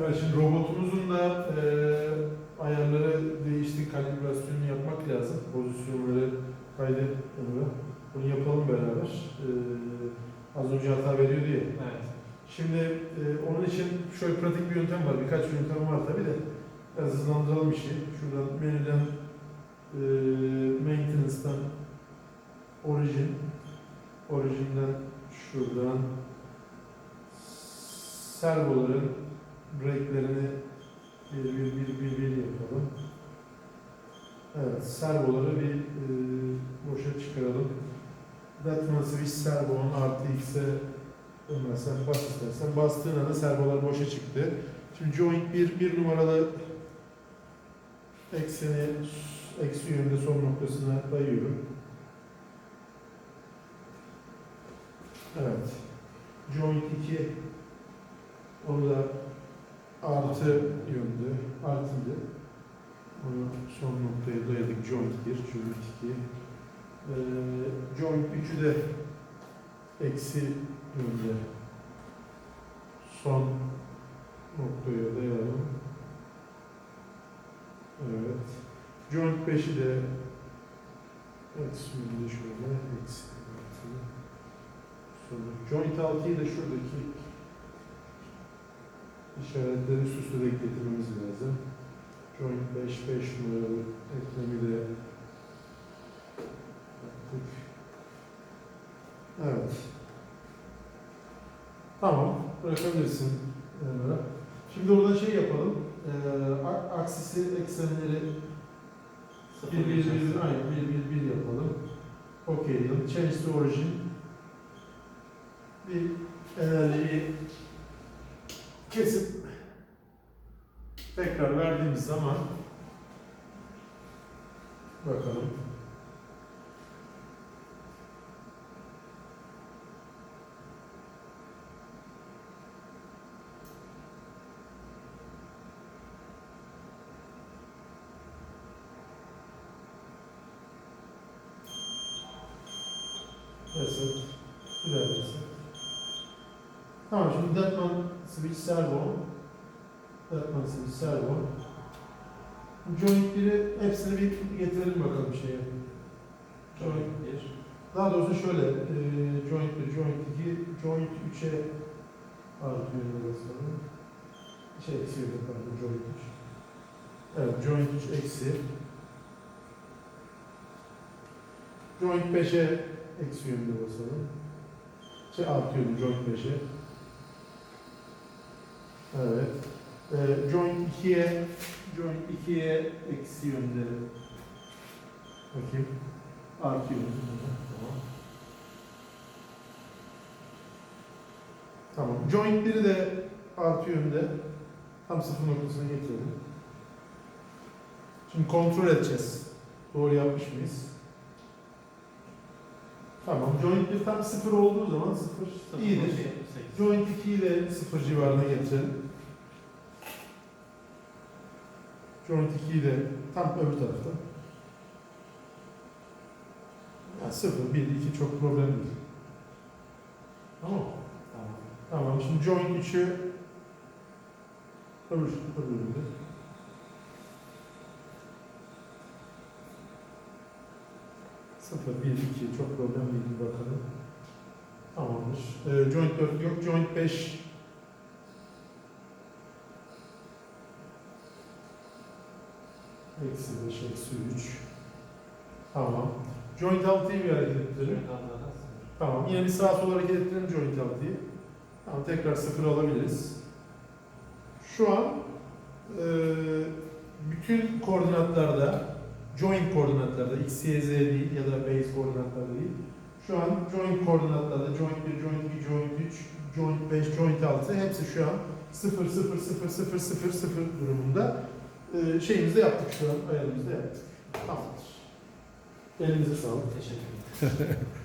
Evet, şimdi robotumuzun da e, ayarları değişti, kalibrasyonunu yapmak lazım. Pozisyonları kaydı. Bunu yapalım beraber. E, az önce hata veriyordu ya. Evet. Şimdi e, onun için şöyle pratik bir yöntem var. Birkaç yöntem var tabi de. Biraz hızlandıralım işi. Şuradan menüden e, maintenance'dan origin orijinden şuradan servoların breaklerini bir bir bir bir bir yapalım. Evet, servoları bir e, boşa çıkaralım. Datman switch servo on artı x'e dönmezsen bas istersen. Bastığın anda servolar boşa çıktı. Şimdi joint 1, bir numaralı ekseni eksi yönünde son noktasına dayıyorum. Evet. Joint 2 orada artı yönde, artıydı. Onu son noktaya dayadık. Joint 1, joint 2. Ee, joint 3'ü de eksi yönde son noktaya dayayalım. Evet. Joint 5'i de eksi yönde şöyle eksi. Sonra joint 6'yı da şuradaki işaretleri üst üste getirmemiz lazım. Joint 5, 5 numaralı eklemi de yaptık. Evet. Tamam, bırakabilirsin. Şimdi orada şey yapalım. Ee, aksisi, eksenleri bir, bir, bir, aynen, bir, bir, bir yapalım. Okey. Change to origin. Bir enerjiyi tekrar verdiğimiz zaman bakalım. Reset. Bir daha reset. Tamam şimdi Deadman switch servo. Switch servo. Joint 1'i hepsini bir getirelim bakalım şeye. Joint bir. Daha doğrusu şöyle, e, joint 1, joint 2, joint 3'e artıyor basalım. Şey eksi yok pardon, joint 3. Evet, joint 3 eksi. Joint 5'e eksi yönde basalım. Şey artıyor joint 5'e. Evet. E, joint 2'ye joint 2'ye eksi yönde bakayım. Artıyor. Tamam. Tamam. Joint 1'i de artı yönde tam sıfır noktasına getirelim. Şimdi kontrol edeceğiz. Doğru yapmış mıyız? Tamam. Joint 1 tam sıfır olduğu zaman sıfır Sıfır iyidir. Joint 2'yi de sıfır civarına getirelim. Joint 2'yi de tam öbür tarafta. Yani 0, 1, 2 çok problem değil. Tamam? Tamam. Tamam. Şimdi joint 3'ü öbür öbüründe. Sıfır, bir, iki çok problem değil bakalım. Tamamdır. Ee, joint 4 yok. Joint 5 Eksi 5, eksi 3. Tamam. Joint 6'yı bir hareket ettirelim. Tamam. Yine bir sağa sola hareket ettirelim joint 6'yı. Tamam. Tekrar sıfır alabiliriz. Şu an e, bütün koordinatlarda joint koordinatlarda x, y, z değil ya da base koordinatlarda değil. Şu an joint koordinatlarda joint 1, joint 2, joint 3, joint 5, joint 6 hepsi şu an 0, 0, 0, 0, 0, 0 durumunda. E, şeyimizi de yaptık şu an ayarımızı da yaptık. Tamamdır. Elinize sağlık. Teşekkür ederim.